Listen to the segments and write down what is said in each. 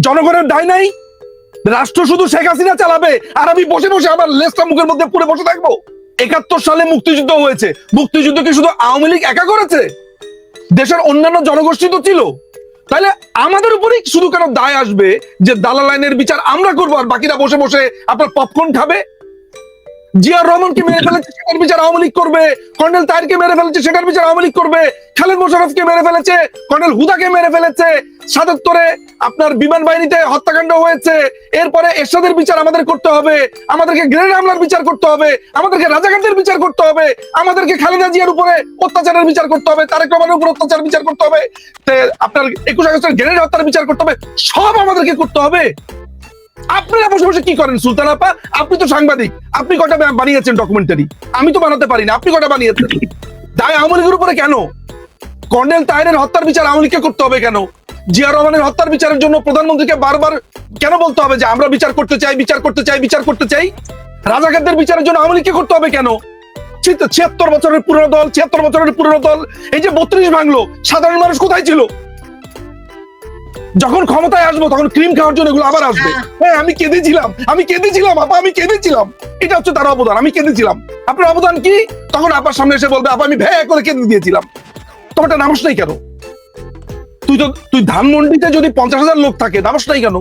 জনগণের দায় নাই? রাষ্ট্র শুধু শেখ হাসিনা চালাবে, আর আমি বসে বসে আমার লেজটা মুখের মধ্যে পুরে বসে থাকব। একাত্তর সালে মুক্তিযুদ্ধ হয়েছে। মুক্তিযুদ্ধ কি শুধু আওয়ামী লীগ একা করেছে? দেশের অন্যান্য জনগোষ্ঠী তো ছিল। তাহলে আমাদের উপরেই শুধু কেন দায় আসবে যে দালাল আইনের বিচার আমরা করব, আর বাকিরা বসে বসে আপনার পপকর্ন খাবে? জিয়ার রহমানকে মেরে ফেলেছে সেটার বিচার আওয়ামী লীগ করবে। কর্নেল তাইরকে মেরে ফেলেছে সেটার বিচার আওয়ামী লীগ করবে। খালেদ মোশারফকে মেরে ফেলেছে কর্নেল হুদাকে মেরে ফেলেছে। সাতাত্তরে আপনার বিমান বাহিনীতে হত্যাকাণ্ড হয়েছে। এরপরে এরশাদের বিচার আমাদের করতে হবে। আমাদেরকে গ্রেনেড হামলার বিচার করতে হবে। আমাদেরকে রাজাকারদের বিচার করতে হবে। আমাদেরকে খালেদা জিয়ার উপরে অত্যাচারের বিচার করতে হবে। তারেক রহমানের উপর অত্যাচার বিচার করতে হবে। আপনার একুশ আগস্টের গ্রেনেড হত্যার বিচার করতে হবে। সব আমাদেরকে করতে হবে। আপনারা বসে বসে কি করেন, সুলতান আপা? আপনি তো সাংবাদিক। আপনি কটা বানিয়েছেন ডকুমেন্টারি আমি তো বানাতে পারি না, আপনি কটা বানিয়েছেন? দায় আওয়ামী লীগের উপরে কেন? কর্নেল তাহেরের হত্যার বিচার আওয়ামী লীগকে করতে হবে কেন? জিয়া রহমানের হত্যার বিচারের জন্য প্রধানমন্ত্রীকে বারবার কেন বলতে হবে যে আমরা বিচার করতে চাই, বিচার করতে চাই, বিচার করতে চাই? রাজাকারদের বিচারের জন্য আওয়ামী লীগকে করতে হবে কেন? ছিয়াত্তর বছরের পুরনো দল, ছিয়াত্তর বছরের পুরনো দল, এই যে বত্রিশ ভাঙলো, সাধারণ মানুষ কোথায় ছিল? যখন ক্ষমতায় আসব, তখন ক্রিম খাওয়ার জন্য এগুলো আবার আসবে। হ্যাঁ আমি কেঁদেছিলাম আমি কেঁদেছিলাম, আপা, আমি কেঁদেছিলাম। এটা হচ্ছে তার অবদান, আমি কেঁদেছিলাম। আপনার অবদান কি? তখন আপার সামনে এসে বলবে, আপা, আমি ভ্যা করে কেঁদে দিয়েছিলাম। তোমারটা নামস নাই কেন? তুই তো, তুই ধানমন্ডিতে যদি পঞ্চাশ হাজার লোক থাকে, নামস নাই কেন?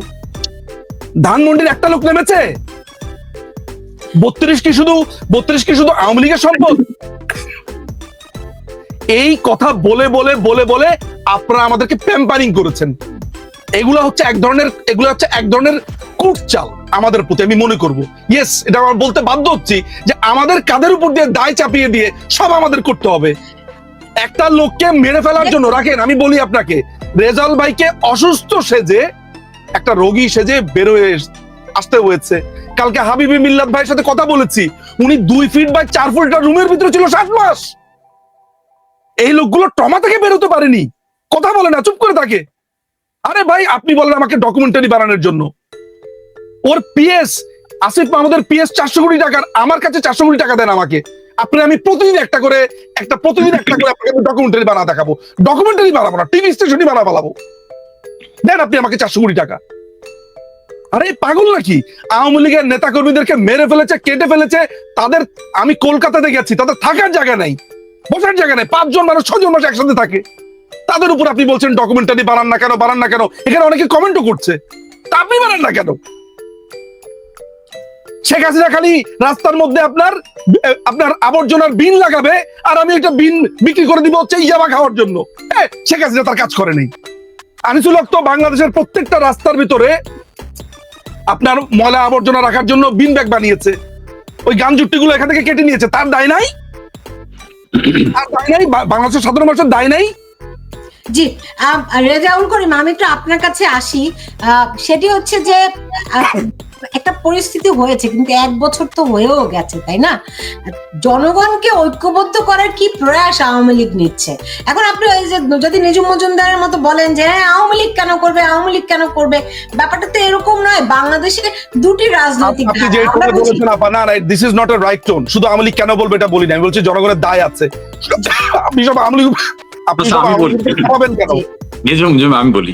ধানমন্ডির একটা লোক নেমেছে? বত্রিশ কি শুধু, বত্রিশ কি শুধু আওয়ামী লীগের সম্পদ? এই কথা বলে বলে বলে বলে আপনারা আমাদেরকে প্যাম্পারিং করেছেন। এগুলো হচ্ছে এক ধরনের, এগুলো হচ্ছে এক ধরনের কুটচাল আমাদের প্রতি, আমি মনে করব। ইয়েস এটা আমার বলতে বাধ্য হচ্ছি যে আমাদের কাদের উপর দিয়ে দায় চাপিয়ে দিয়ে সব আমাদের করতে হবে। একটা লোককে মেরে ফেলার জন্য, রাখেন, আমি বলি আপনাকে, রেজাল ভাইকে অসুস্থ সেজে, একটা রোগী সেজে বেরোয় আসতে হয়েছে। কালকে হাবিবি মিল্লাত ভাইয়ের সাথে কথা বলেছি, উনি দুই ফিট বাই চার ফুট রুমের ভিতরে ছিল সাত মাস। এই লোকগুলো টমা থেকে বেরোতে পারেনি। কথা বলে না, চুপ করে থাকে। আরে ভাই, আপনি বলেন আমাকে ডকুমেন্টারি বানানোর জন্য। ওর পিএস আসিফ মাহমুদের পিএস চারশো কোটি টাকার, আমার কাছে চারশো কোটি টাকা দেন আমাকে। আপনি আমি প্রতিদিন একটা করে, একটা প্রতিদিন একটা করে আপনাকে ডকুমেন্টারি বানা দেখাবো। ডকুমেন্টারি বানাবো না টিভি স্টেশনই বানা বানাবো দেন আপনি আমাকে চারশো কোটি টাকা। আরে, পাগল নাকি? আওয়ামী লীগের নেতা কর্মীদেরকে মেরে ফেলেছে, কেটে ফেলেছে, তাদের আমি কলকাতাতে গেছি, তাদের থাকার জায়গা নাই, বসার জায়গা নাই, পাঁচজন মানুষ ছজন মানুষ একসাথে থাকে। তাদের উপর আপনি বলছেন ডকুমেন্টারি বানান না কেন, বানান না কেন? এখানে অনেকে কমেন্টও করছে। তা আপনি বানান না কেন? শেখ হাসিনা খালি রাস্তার মধ্যে আপনার আপনার আবর্জনার বিন লাগাবে আর আমি একটা বিন বিক্রি করে দিব হচ্ছে ইয়াবা খাওয়ার জন্য। শেখ হাসিনা তার কাজ করেনি আনিসুল হক তো বাংলাদেশের প্রত্যেকটা রাস্তার ভিতরে আপনার ময়লা আবর্জনা রাখার জন্য বিন ব্যাগ বানিয়েছে। ওই গানগুলো এখান থেকে কেটে নিয়েছে। তার দায় নাই? আর দায় নাই? বাংলাদেশের সাধারণ মানুষের দায় নাই? জি রেজাউল করিম আমি একটু আপনার কাছে আসি। সেটি হচ্ছে যে একটা পরিস্থিতি হয়েছে কিন্তু এক বছর তো হয়েও গেছে তাই না? জনগণকে ঐক্যবদ্ধ করার কি প্রয়াস আওয়ামী লীগ নিচ্ছে? এখন আপনি ওই যে যদি নিজু মজুমদারের মতো বলেন যে হ্যাঁ আওয়ামী লীগ কেন করবে? আওয়ামী লীগ কেন করবে? ব্যাপারটা তো এরকম নয় বাংলাদেশে দুটি রাজনৈতিক না না this is not right tone শুধু আওয়ামী লীগ কেন বলবে এটা বলি না আমি বলছি জনগণের দায় আছে। আপনি সব আওয়ামী লীগ আমি বলি।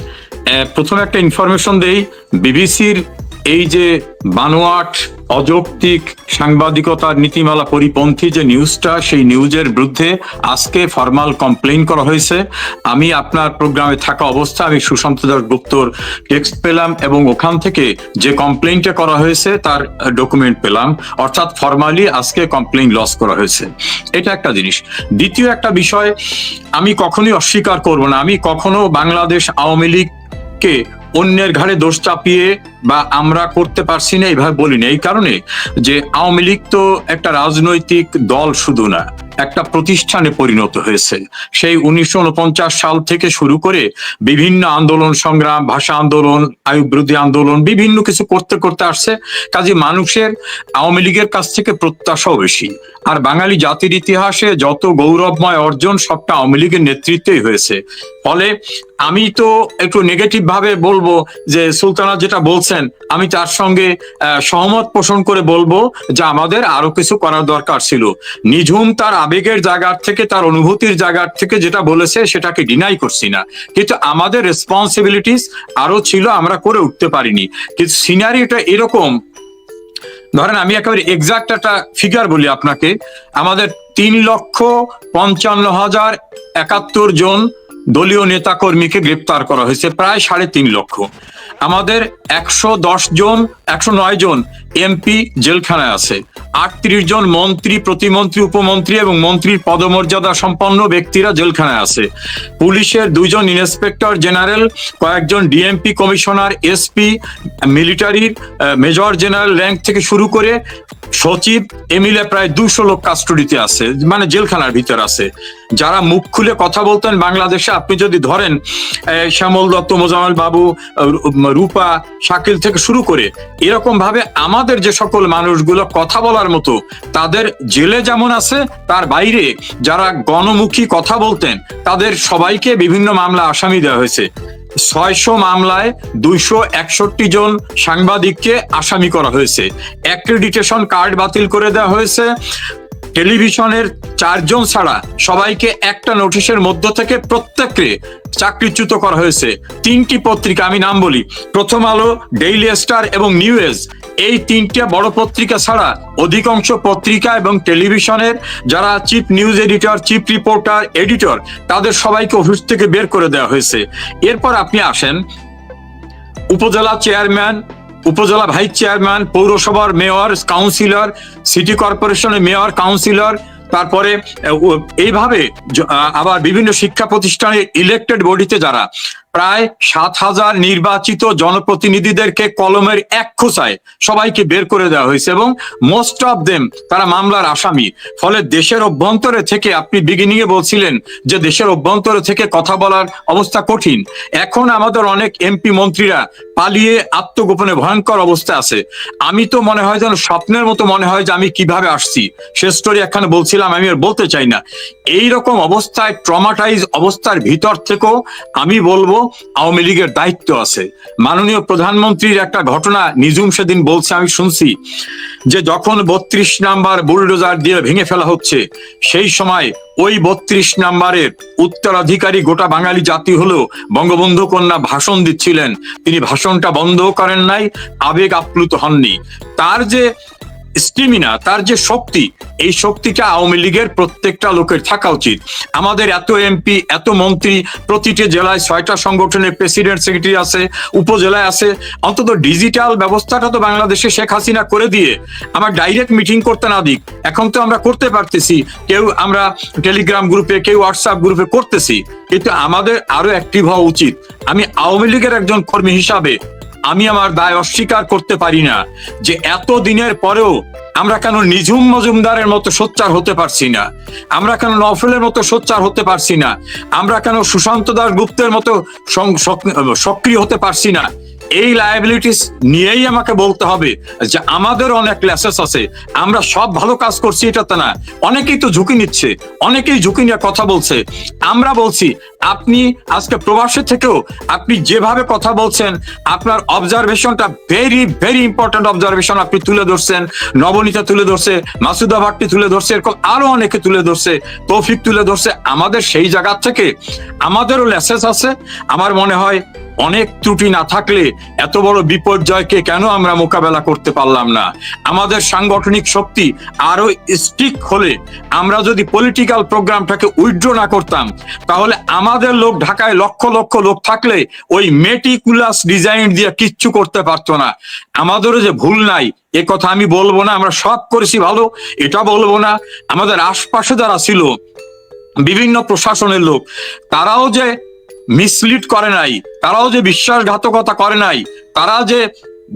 প্রথমে একটা ইনফরমেশন দেই। বিবিসির এই যে বানোয়াট অযৌক্তিক সাংবাদিকতার নীতিমালা পরিপন্থী যে নিউজটা, সেই নিউজের বিরুদ্ধে আজকে ফর্মাল কমপ্লেইন করা হয়েছে। আমি আপনার প্রোগ্রামে থাকা অবস্থা আমি সুশান্ত দাস গুপ্তর টেক্সট পেলাম এবং ওখান থেকে যে কমপ্লেনটা করা হয়েছে, তার ডকুমেন্ট পেলাম। অর্থাৎ ফর্মালি আজকে কমপ্লেইন লস করা হয়েছে। এটা একটা জিনিস। দ্বিতীয় একটা বিষয়, আমি কখনোই অস্বীকার করব না। আমি কখনো বাংলাদেশ আওয়ামী লীগকে অন্যের ঘাড়ে দোষ চাপিয়ে বা আমরা করতে পারছি না, এইভাবে বলি না। এই কারণে যে আওয়ামী লীগ তো একটা রাজনৈতিক দল শুধু না, একটা প্রতিষ্ঠানে পরিণত হয়েছে। সেই উনিশশো উনপঞ্চাশ সাল থেকে শুরু করে বিভিন্ন আন্দোলন সংগ্রাম, ভাষা আন্দোলন আয়ু বিরোধী আন্দোলন, বিভিন্ন কিছু করতে করতে আসছে। কাজে মানুষের, আওয়ামী লীগের কাছ থেকে প্রত্যাশাও বেশি। আর বাঙালি জাতির ইতিহাসে যত গৌরবময় অর্জন সবটা আওয়ামী লীগের নেতৃত্বেই হয়েছে। ফলে আমি তো একটু নেগেটিভ ভাবে বলব যে সুলতানা যেটা বলছেন বলছেন, আমি তার সঙ্গে সহমত পোষণ করে বলব যে আমাদের আরও কিছু করার দরকার ছিল। নিঝুম তার আবেগের জায়গার থেকে, তার অনুভূতির জায়গার থেকে যেটা বলেছে সেটাকে ডিনাই করছি না। কিন্তু আমাদের রেসপন্সিবিলিটিস আরও ছিল, আমরা করে উঠতে পারিনি। কিন্তু সিনারিটা এরকম, ধরেন আমি একেবারে এক্সাক্ট একটা ফিগার বলি আপনাকে, আমাদের তিন লক্ষ পঞ্চান্ন হাজার একাত্তর জন দলীয় নেতাকর্মীকে গ্রেপ্তার করা হয়েছে প্রায় সাড়ে তিন লক্ষ। আমাদের একশো দশ জন, একশো নয় জন এমপি জেলখানায় আছে। আটত্রিশ জন মন্ত্রী, প্রতিমন্ত্রী, উপমন্ত্রী এবং মন্ত্রীর পদমর্যাদা সম্পন্ন ব্যক্তিরা জেলখানায় আছে। পুলিশের দুইজন ইন্সপেক্টর জেনারেল, কয়েকজন ডিএমপি কমিশনার, এসপি, মিলিটারির মেজর জেনারেল র্যাঙ্ক থেকে শুরু করে সচিব এমিলে প্রায় দুশো লোক কাস্টডিতে আছে মানে জেলখানার ভিতর আছে। যারা মুখ খুলে কথা বলতেন বাংলাদেশে আপনি যদি ধরেন শ্যামল দত্ত মোজামেল বাবু রূপা, শাকিল থেকে শুরু করে এরকম ভাবে আমাদের যে সকল মানুষগুলো কথা বলার মতো, তাদের জেলে যেমন আছে, তার বাইরে যারা গণমুখী কথা বলতেন, তাদের সবাইকে বিভিন্ন মামলা আসামি দেওয়া হয়েছে। ছয়শো মামলায় দুইশো একষট্টি জন সাংবাদিককে আসামি করা হয়েছে। অ্যাক্রেডিটেশন কার্ড বাতিল করে দেওয়া হয়েছে। টেলিভিশনের চারজন ছাড়া সবাইকে একটা নোটিশের মধ্য থেকে প্রত্যেককে চাকরিচ্যুত করা হয়েছে। তিনটি পত্রিকা আমি নাম বলি। প্রথম আলো, ডেইলি স্টার এবং নিউ এজ। এই তিনটে বড় পত্রিকা ছাড়া অধিকাংশ পত্রিকা এবং টেলিভিশনের যারা chief news editor, chief reporter, editor, তাদের সবাইকে অফিস থেকে বের করে দেওয়া হয়েছে। এরপর আপনি আসেন। Upazila chairman upazila vice chairman, পৌরসভার মেয়র, কাউন্সিলর, সিটি কর্পোরেশনের মেয়র, কাউন্সিলর, তারপরে এইভাবে আবার বিভিন্ন শিক্ষা প্রতিষ্ঠানে ইলেকটেড বডিতে যারা প্রায় সাত হাজার নির্বাচিত জনপ্রতিনিধিদেরকে কলমের এক খোঁচায় সবাইকে বের করে দেওয়া হয়েছে এবং মোস্ট অফ দেম তারা মামলার আসামি। ফলে দেশের অভ্যন্তরে থেকে আপনি বিগিনিং এ বলছিলেন যে দেশের অভ্যন্তরে থেকে কথা বলার অবস্থা কঠিন। এখন আমাদের অনেক এমপি মন্ত্রীরা পালিয়ে আত্মগোপনে ভয়ঙ্কর অবস্থা আছে। আমি তো মনে হয় যেন স্বপ্নের মতো মনে হয় যে আমি কীভাবে আসছি। সে স্টোরি এখানে বলছিলাম, আমি আর বলতে চাই না। এই রকম অবস্থায় ট্রমাটাইজ অবস্থার ভিতর থেকেও আমি বলব আওয়ামী লীগের দায়িত্ব আছে। মাননীয় প্রধানমন্ত্রীর একটা ঘটনা নিজুম সেদিন বলছে, আমি শুনছি, যে যখন বত্রিশ নাম্বার বুলডোজার দিয়ে ভেঙে ফেলা হচ্ছে, সেই সময় ওই বত্রিশ নাম্বারের উত্তরাধিকারী গোটা বাঙালি জাতি হলো বঙ্গবন্ধু কন্যা ভাষণ দিচ্ছিলেন। তিনি ভাষণটা বন্ধ করেন নাই, আবেগ আপ্লুত হননি। তার যে স্টিমিনা, তার যে শক্তি, এই শক্তিটা আওয়ামী লীগের প্রত্যেকটা লোকের থাকা উচিত। আমাদের এত এমপি, এত মন্ত্রী, প্রতিটি জেলায় ছয়টা সংগঠনের প্রেসিডেন্ট, সেক্রেটারি আছে, উপজেলায় আছে। অন্তত ডিজিটাল ব্যবস্থাটা তো বাংলাদেশে শেখ হাসিনা করে দিয়ে আমার ডাইরেক্ট মিটিং করতে না দিক। এখন তো আমরা করতে পারতেছি। কেউ আমরা টেলিগ্রাম গ্রুপে, কেউ হোয়াটসঅ্যাপ গ্রুপে করতেছি। কিন্তু আমাদের আরও অ্যাক্টিভ হওয়া উচিত। আমি আওয়ামী লীগের একজন কর্মী হিসাবে আমি আমার দায় অস্বীকার করতে পারি না যে এত দিনের পরেও আমরা কেন নিঝুম মজুমদারের মতো সোচ্চার হতে পারছি না? আমরা কেন নফলের মতো সোচ্চার হতে পারছি না? আমরা কেন সুশান্ত দাস গুপ্তের মতো সক্রিয় হতে পারছি না? এই লায়াবিলিটিস নিয়েই আমাকে বলতে হবে যে আমাদের অনেক লেসেস আছে। আমরা সব ভালো কাজ করছি এটা তো না। অনেকেই তো ঝুঁকি নিচ্ছে, অনেকেই ঝুঁকি নিয়ে কথা বলছে। আমরা বলছি, আপনি আজকে প্রবাসে থেকেও আপনি যেভাবে কথা বলছেন, আপনার অবজারভেশনটা ভেরি ভেরি ইম্পর্টেন্ট অবজারভেশন আপনি তুলে ধরছেন। নবনীতা তুলে ধরছে, মাসুদা ভাট্টি তুলে ধরছে, এরকম আরও অনেকে তুলে ধরছে, তৌফিক তুলে ধরছে। আমাদের সেই জায়গা থেকে আমাদেরও লেসেস আছে। আমার মনে হয় অনেক ত্রুটি না থাকলে এত বড় বিপর্যয়কে কেন আমরা মোকাবেলা করতে পারলাম না? আমাদের সাংগঠনিক শক্তি আরও স্ট্রিক হলে আমরা যদি পলিটিক্যাল প্রোগ্রামটাকে উইথড্র না করতাম, তাহলে আমাদের লোক ঢাকায় লক্ষ লক্ষ লোক থাকলে ওই মেটিকুলাস ডিজাইন দিয়ে কিচ্ছু করতে পারতো না। আমাদেরও যে ভুল নাই, এ কথা আমি বলব না, আমরা সব করেছি ভালো, এটা বলব না। আমাদের আশপাশে যারা ছিল, বিভিন্ন প্রশাসনের লোক, তারাও যে মিসলিড করে নাই, তারাও যে বিশ্বাসঘাতকতা করে নাই, তারা যে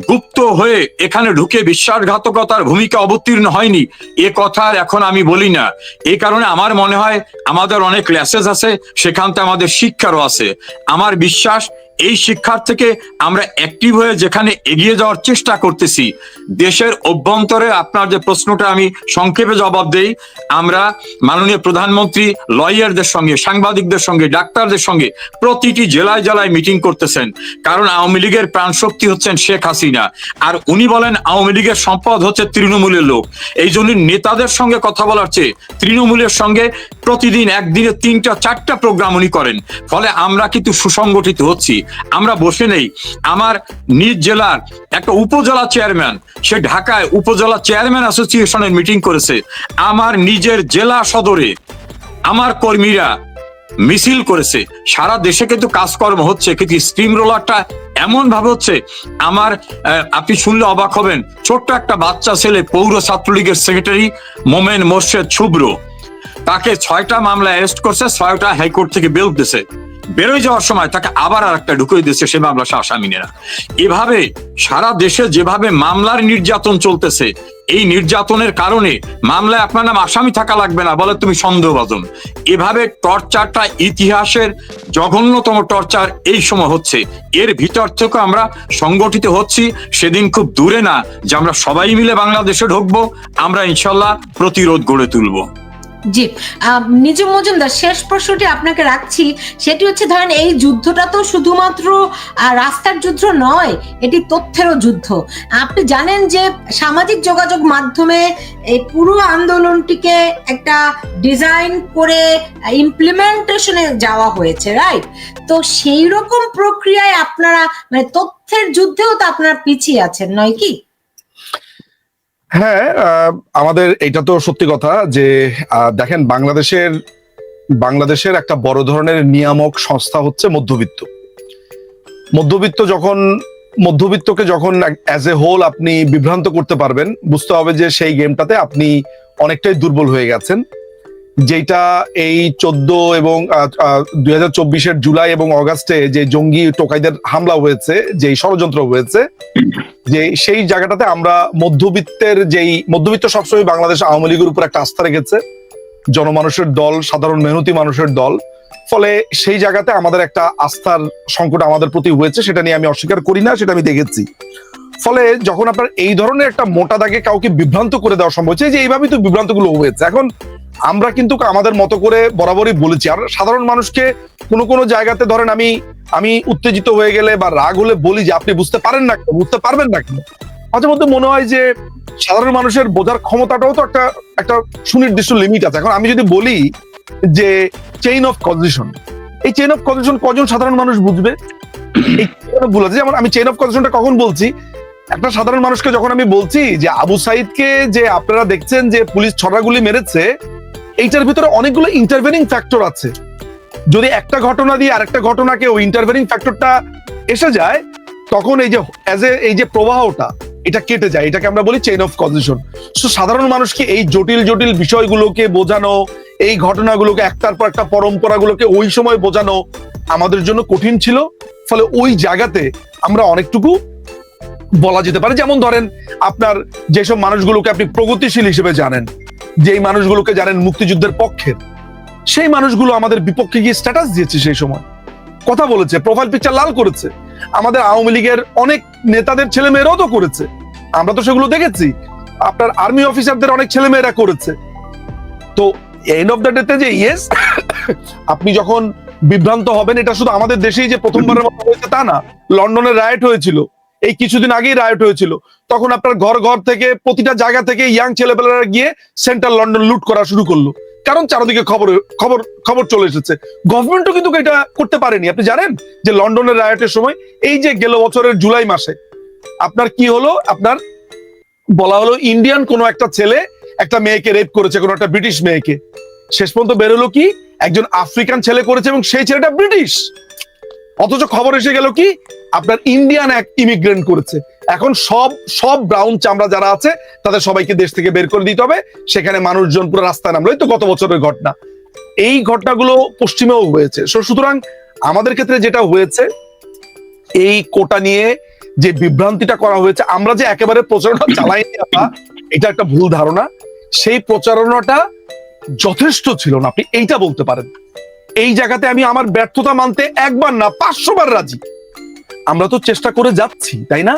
গুপ্ত হয়ে এখানে ঢুকে বিশ্বাসঘাতকতার ভূমিকা অবতীর্ণ হয়নি, এ কথা এখন আমি বলি না। এ কারণে আমার মনে হয় আমাদের অনেক ল্যাসেজ আছে, সেখান থেকে আমাদের শিক্ষারও আছে। আমার বিশ্বাস এই শিক্ষার থেকে আমরা অ্যাক্টিভ হয়ে যেখানে এগিয়ে যাওয়ার চেষ্টা করতেছি। দেশের অভ্যন্তরে আপনার যে প্রশ্নটা আমি সংক্ষেপে জবাব দেই, আমরা মাননীয় প্রধানমন্ত্রী, লয়ারদের সঙ্গে, সাংবাদিকদের সঙ্গে, ডাক্তারদের সঙ্গে প্রতিটি জেলায় জেলায় মিটিং করতেছেন। কারণ আওয়ামী লীগের প্রাণশক্তি হচ্ছেন শেখ হাসিনা। আর উনি বলেন, আওয়ামী লীগের সম্পদ হচ্ছে তৃণমূলের লোক। এই জন্য নেতাদের সঙ্গে কথা বলার চেয়ে তৃণমূলের সঙ্গে প্রতিদিন একদিনে তিনটা, চারটা প্রোগ্রাম উনি করেন। ফলে আমরা কিন্তু সুসংগঠিত হচ্ছি। আমরা বসে নেই। আমার নিজ জেলার একটা উপজেলা চেয়ারম্যান, সে ঢাকায় উপজেলা চেয়ারম্যান অ্যাসোসিয়েশনের মিটিং করেছে। আমার নিজের জেলা সদরে আমার কর্মীরা মিছিল করেছে। সারা দেশে কিন্তু কাজকর্ম হচ্ছে, কিন্তু স্টিম রোলারটা এমন ভাবে হচ্ছে, আমার আপনি শুনলে অবাক হবেন, ছোট্ট একটা বাচ্চা ছেলে, পৌর ছাত্রলীগের সেক্রেটারি মোমেন মোর্শেদ ছুব্র তাকে ছয়টা মামলা অ্যারেস্ট করছে, ছয়টা হাইকোর্ট থেকে বেল দিছে। বেরোয় যাওয়ার সময় তাকে আবার আর একটা ঢুকিয়ে দিচ্ছে সে মামলা আসামিনেরা এভাবে সারা দেশে যেভাবে মামলার নির্যাতন চলতেছে, এই নির্যাতনের কারণে মামলায় আপনার নাম আসামি থাকা লাগবে না বলে তুমি সন্দেহভাজন। এভাবে টর্চারটা ইতিহাসের জঘন্যতম টর্চার এই সময় হচ্ছে। এর ভিতর থেকে আমরা সংগঠিত হচ্ছি, সেদিন খুব দূরে না, যে আমরা সবাই মিলে বাংলাদেশে ঢুকবো, আমরা ইনশাল্লাহ প্রতিরোধ গড়ে তুলবো। জি নিজু মজুমদার, শেষ প্রশ্নটি আপনাকে রাখছি। সেটি হচ্ছে, ধরেন এই যুদ্ধটা তো শুধুমাত্র রাস্তার যুদ্ধ নয়, এটি তথ্যেরও যুদ্ধ। আপনি জানেন যে সামাজিক যোগাযোগ মাধ্যমে এই পুরো আন্দোলনটিকে একটা ডিজাইন করে ইমপ্লিমেন্টেশনে যাওয়া হয়েছে রাইট তো সেই রকম প্রক্রিয়ায় আপনারা মানে তথ্যের যুদ্ধেও তো আপনারা পিছিয়ে আছেন, নয় কি? হ্যাঁ আমাদের এটা তো সত্যি কথা যে দেখেন বাংলাদেশের বাংলাদেশের একটা বড় ধরনের নিয়ামক সংস্থা হচ্ছে মধ্যবিত্ত। মধ্যবিত্ত যখন, মধ্যবিত্তকে যখন অ্যাজ এ হোল আপনি বিভ্রান্ত করতে পারবেন, বুঝতে হবে যে সেই গেমটাতে আপনি অনেকটাই দুর্বল হয়ে গেছেন। যেটা এই চোদ্দ এবং দুই হাজার চব্বিশের জুলাই এবং অগাস্টে যে জঙ্গি টোকাইদের হামলা হয়েছে যে ষড়যন্ত্র হয়েছে, যে সেই জায়গাটাতে আমরা মধ্যবিত্তের যেই, মধ্যবিত্ত সবসময় বাংলাদেশ আওয়ামী লীগের উপর একটা আস্থা রেখেছে, জনমানুষের দল, সাধারণ মেহনতি মানুষের দল, ফলে সেই জায়গাতে আমাদের একটা আস্থার সংকট আমাদের প্রতি হয়েছে, সেটা নিয়ে আমি অস্বীকার করি না, সেটা আমি দেখেছি। ফলে যখন আপনার এই ধরনের একটা মোটা দাগে কাউকে বিভ্রান্ত করে দেওয়া সম্ভব হচ্ছে, যে এইভাবেই তো বিভ্রান্তগুলো হয়েছে। এখন আমরা কিন্তু আমাদের মতো করে বরাবরই বলেছি। আর সাধারণ মানুষকে কোনো কোনো জায়গাতে ধরেন আমি আমি উত্তেজিত হয়ে গেলে বা রাগ হলে বলি যে, আপনি বুঝতে পারেন না বুঝতে পারবেন না কেন? মাঝে মধ্যে মনে হয় যে, সাধারণ মানুষের বোঝার ক্ষমতাটাও তো একটা একটা সুনির্দিষ্ট লিমিট আছে। এখন আমি যদি বলি যে চেইন অফ কজিশন এই চেইন অফ কজিশন কজন সাধারণ মানুষ বুঝবে? যেমন আমি চেইন অফ কজিশনটা কখন বলছি? একটা সাধারণ মানুষকে যখন আমি বলছি যে, আবু সাইদকে যে আপনারা দেখছেন যে পুলিশ ছড়া গুলি মেরেছে এইটার ভিতরে অনেকগুলো ইন্টারভেনিং ফ্যাক্টর আছে। যদি একটা ঘটনা দিয়ে আরেকটা ঘটনাকে ওই ইন্টারভেনিং ফ্যাক্টরটা এসে যায়, তখন এই যে অ্যাজ এ এই যে প্রবাহটা, এটা কেটে যায়। এটাকে আমরা বলি চেইন অফ কজিশন সো সাধারণ মানুষকে এই জটিল জটিল বিষয়গুলোকে বোঝানো, এই ঘটনাগুলোকে একটার পর একটা পরম্পরাগুলোকে ওই সময় বোঝানো আমাদের জন্য কঠিন ছিল। ফলে ওই জায়গাতে আমরা অনেকটুকু বলা যেতে পারে। যেমন ধরেন, আপনার যেসব মানুষগুলোকে আপনি প্রগতিশীল হিসেবে জানেন, যেই মানুষগুলোকে জানেন মুক্তিযুদ্ধের পক্ষের সেই মানুষগুলো আমাদের বিপক্ষে গিয়ে স্ট্যাটাস দিয়েছে সেই সময়। কথা বলেছে প্রোফাইল পিকচার লাল করেছে। আমাদের আওয়ামী লীগের অনেক নেতাদের ছেলে মেয়েরাও তো করেছে। আমরা তো সেগুলো দেখেছি। আপনার আর্মি অফিসারদের অনেক ছেলে মেয়েরা করেছে। তো এন্ড অফ দ্য ডেতে যে ইয়েস আপনি যখন বিভ্রান্ত হবেন, এটা শুধু আমাদের দেশেই যে প্রথমবারের মতো হয়েছে তা না লন্ডনের রায়ট হয়েছিল। এই কিছুদিন আগেই রায়ট হয়েছিল। তখন আপনার ঘর ঘর থেকে, প্রতিটা জায়গা থেকে ইয়াং ছেলেপেলেরা গিয়ে সেন্ট্রাল লন্ডন লুট করা শুরু করল। কারণ চারদিকে খবর খবর খবর চলে এসেছে। গভর্নমেন্টও কিন্তু এটা করতে পারেনি। আপনি জানেন যে লন্ডনের রায়টের সময় এই যে গেল বছরের জুলাই মাসে, আপনার কি হলো? আপনার বলা হলো ইন্ডিয়ান কোনো একটা ছেলে একটা মেয়েকে রেপ করেছে, কোনো একটা ব্রিটিশ মেয়েকে। শেষ পর্যন্ত বেরোলো কি? একজন আফ্রিকান ছেলে করেছে এবং সেই ছেলেটা ব্রিটিশ অথচ খবর এসে গেল কি? আপনার ইন্ডিয়ান এক ইমিগ্রেন্ট করেছে। এখন সব সব ব্রাউন চামড়া যারা আছে তাদের সবাইকে দেশ থেকে বের করে দিতে হবে। সেখানে মানুষজন পুরো রাস্তায় নামলো। তো গত বছরের ঘটনা। এই ঘটনাগুলো পশ্চিমেও হয়েছে। সুতরাং আমাদের ক্ষেত্রে যেটা হয়েছে এই কোটা নিয়ে যে বিভ্রান্তিটা করা হয়েছে আমরা যে একেবারে প্রচারণা চালাইনি আমরা, এটা একটা ভুল ধারণা। সেই প্রচারণাটা যথেষ্ট ছিল না। আপনি এইটা বলতে পারেন। এই জায়গাতে আমি আমার ব্যর্থতা মানতে একবার না পাঁচশো বার রাজি। আমরা তো চেষ্টা করে যাচ্ছি, তাই না?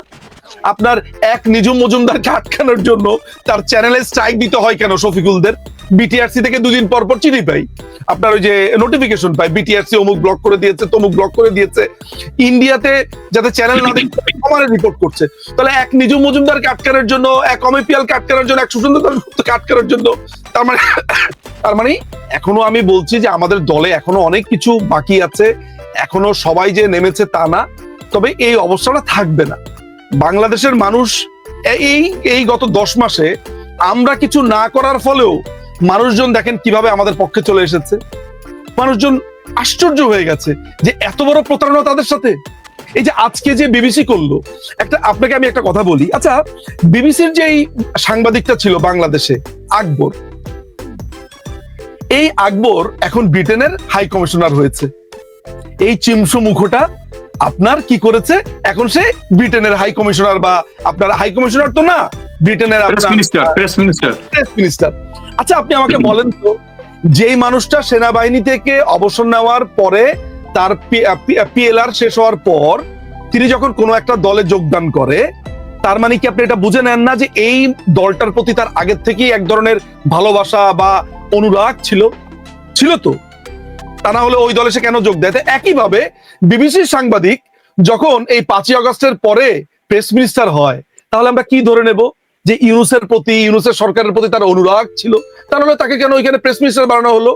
আপনার এক নিজুম মজুমদারকে আটকানোর জন্য তার চ্যানেলে স্ট্রাইক দিতে হয় কেন শফিকুলদের? বিটিআরসি থেকে দুদিন পর পর চিঠি পাই। আপনার ওই যে নোটিফিকেশন পাই বিটিআরসি অমুক ব্লক করে দিয়েছে, তমুক ব্লক করে দিয়েছে। ইন্ডিয়াতে যাতে চ্যানেল না দেখে, আমার রিপোর্ট করছে। তাহলে এক নিজুম মজুমদারকে আটকানোর জন্য, এক অমিপিয়ালকে আটকানোর জন্য, এক সুসুন্দর দাসগুপ্তকে জন্য, তার মানে তার মানে এখনও আমি বলছি যে আমাদের দলে এখনও অনেক কিছু বাকি আছে। এখনও সবাই যে নেমেছে তা না। তবে এই অবস্থাটা থাকবে না। বাংলাদেশের মানুষ এই এই গত দশ মাসে আমরা কিছু না করার ফলেও মানুষজন দেখেন কীভাবে আমাদের পক্ষে চলে এসেছে। মানুষজন আশ্চর্য হয়ে গেছে যে এত বড় প্রতারণা তাদের সাথে। এই যে আজকে যে বিবিসি করল, একটা, আপনাকে আমি একটা কথা বলি। আচ্ছা বিবিসির যে এই সাংবাদিকটা ছিল বাংলাদেশে, আকবর, এই আকবর এখন ব্রিটেনের হাই কমিশনার হয়েছে। এই চিমসু মুখোটা আপনার কি করেছে? এখন সে ব্রিটেনের হাই কমিশনার বা আপনার হাই কমিশনার তো না ব্রিটেনের প্রেস আপনার minister press minister press minister আচ্ছা আপনি আমাকে বলেন তো যেই মানুষটা সেনাবাহিনী থেকে অবসর নেওয়ার পরে তার পিএলআর শেষ হওয়ার পর তিনি যখন কোনো একটা দলে যোগদান করে তার মানে কি আপনি এটা বুঝে নেন না যে এই দলটার প্রতি তার আগের থেকেই এক ধরনের ভালোবাসা বা অনুরাগ ছিল? ছিল তো? তা না হলে ওই দলে সে কেন যোগ দেয়? একইভাবে বিবিসির সাংবাদিক যখন এই পাঁচই আগস্টের পরে প্রেস মিনিস্টার হয়, তাহলে আমরা কি ধরে নেব? যে ইউনুসের প্রতি, ইউনুসের সরকারের প্রতি তার অনুরাগ ছিল তাহলে তাকে কেন ওইখানে প্রেস মিনিস্টার বানানো হলো?